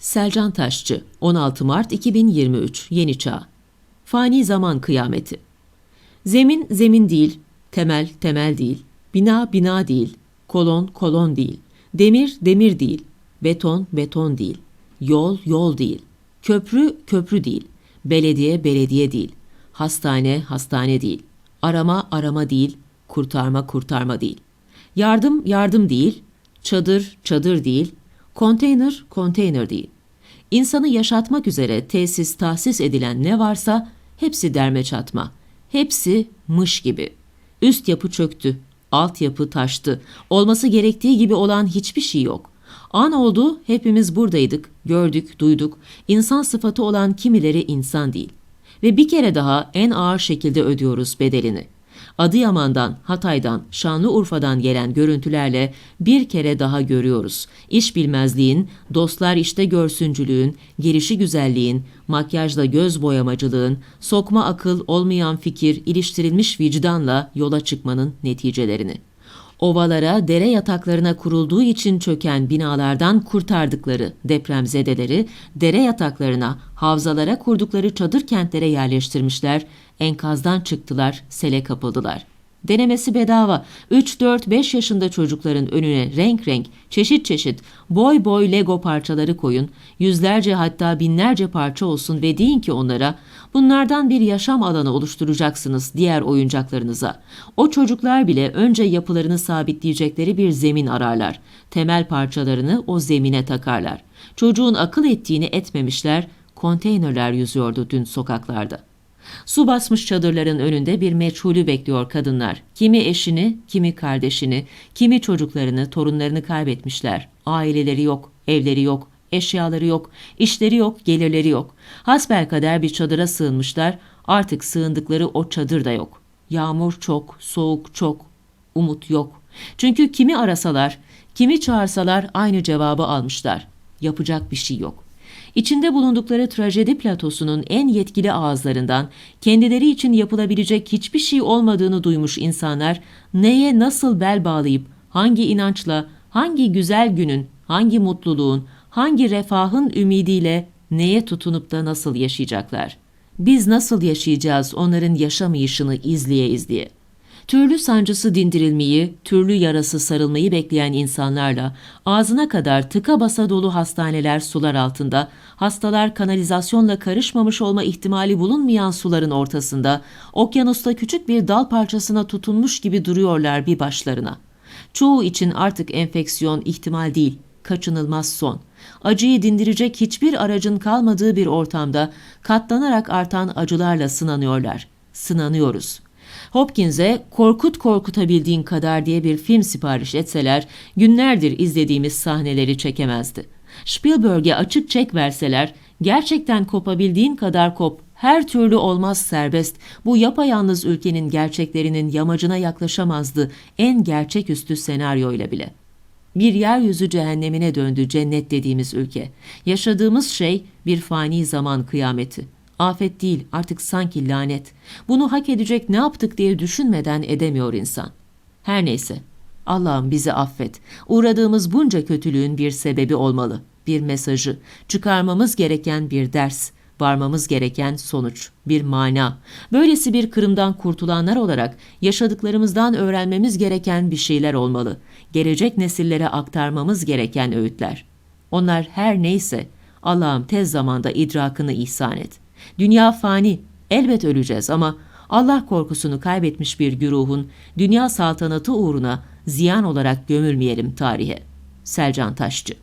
Selcan Taşçı 16 Mart 2023 Yeni Çağ. Fani Zaman Kıyameti. Zemin zemin değil, temel temel değil, bina bina değil, kolon kolon değil, demir demir değil, beton beton değil, yol yol değil, köprü köprü değil, belediye belediye değil, hastane hastane değil, arama arama değil, kurtarma kurtarma değil, yardım yardım değil, çadır çadır değil, konteyner konteyner değil. İnsanı yaşatmak üzere tesis tahsis edilen ne varsa hepsi derme çatma. Hepsi mış gibi. Üst yapı çöktü, alt yapı taştı. Olması gerektiği gibi olan hiçbir şey yok. An oldu hepimiz buradaydık, gördük, duyduk. İnsan sıfatı olan kimileri insan değil. Ve bir kere daha en ağır şekilde ödüyoruz bedelini. Adıyaman'dan, Hatay'dan, Şanlıurfa'dan gelen görüntülerle bir kere daha görüyoruz. İş bilmezliğin, dostlar işte görsüncülüğün, gelişi güzelliğin, makyajla göz boyamacılığın, sokma akıl olmayan fikir, iliştirilmiş vicdanla yola çıkmanın neticelerini ovalara, dere yataklarına kurulduğu için çöken binalardan kurtardıkları depremzedeleri dere yataklarına, havzalara kurdukları çadır kentlere yerleştirmişler, enkazdan çıktılar, sele kapıldılar. Denemesi bedava. 3, 4, 5 yaşında çocukların önüne renk renk, çeşit çeşit, boy boy Lego parçaları koyun. Yüzlerce hatta binlerce parça olsun ve deyin ki onlara bunlardan bir yaşam alanı oluşturacaksınız diğer oyuncaklarınıza. O çocuklar bile önce yapılarını sabitleyecekleri bir zemin ararlar. Temel parçalarını o zemine takarlar. Çocuğun akıl ettiğini etmemişler, konteynerler yüzüyordu dün sokaklarda. Su basmış çadırların önünde bir meçhulü bekliyor kadınlar. Kimi eşini, kimi kardeşini, kimi çocuklarını, torunlarını kaybetmişler. Aileleri yok, evleri yok, eşyaları yok, işleri yok, gelirleri yok. Hasbelkader bir çadıra sığınmışlar. Artık sığındıkları o çadır da yok. Yağmur çok, soğuk çok, umut yok. Çünkü kimi arasalar, kimi çağırsalar aynı cevabı almışlar. Yapacak bir şey yok. İçinde bulundukları trajedi platosunun en yetkili ağızlarından kendileri için yapılabilecek hiçbir şey olmadığını duymuş insanlar neye nasıl bel bağlayıp hangi inançla, hangi güzel günün, hangi mutluluğun, hangi refahın ümidiyle neye tutunup da nasıl yaşayacaklar? Biz nasıl yaşayacağız onların yaşamayışını izleye izleye? Türlü sancısı dindirilmeyi, türlü yarası sarılmayı bekleyen insanlarla ağzına kadar tıka basa dolu hastaneler sular altında, hastalar kanalizasyonla karışmamış olma ihtimali bulunmayan suların ortasında, okyanusta küçük bir dal parçasına tutunmuş gibi duruyorlar bir başlarına. Çoğu için artık enfeksiyon ihtimal değil, kaçınılmaz son. Acıyı dindirecek hiçbir aracın kalmadığı bir ortamda katlanarak artan acılarla sınanıyorlar. Sınanıyoruz.'' Hopkins'e korkut korkutabildiğin kadar diye bir film sipariş etseler günlerdir izlediğimiz sahneleri çekemezdi. Spielberg'e açık çek verseler gerçekten kopabildiğin kadar kop her türlü olmaz serbest. Bu yapayalnız ülkenin gerçeklerinin yamacına yaklaşamazdı en gerçeküstü senaryoyla bile. Bir yeryüzü cehennemine döndü cennet dediğimiz ülke. Yaşadığımız şey bir fani zaman kıyameti. Afet değil artık sanki lanet. Bunu hak edecek ne yaptık diye düşünmeden edemiyor insan. Her neyse Allah'ım bizi affet. Uğradığımız bunca kötülüğün bir sebebi olmalı. Bir mesajı, çıkarmamız gereken bir ders, varmamız gereken sonuç, bir mana. Böylesi bir kırımdan kurtulanlar olarak yaşadıklarımızdan öğrenmemiz gereken bir şeyler olmalı. Gelecek nesillere aktarmamız gereken öğütler. Onlar her neyse Allah'ım tez zamanda idrakını ihsan et.'' Dünya fani, elbet öleceğiz ama Allah korkusunu kaybetmiş bir güruhun dünya saltanatı uğruna ziyan olarak gömülmeyelim tarihe. Selcan Taşçı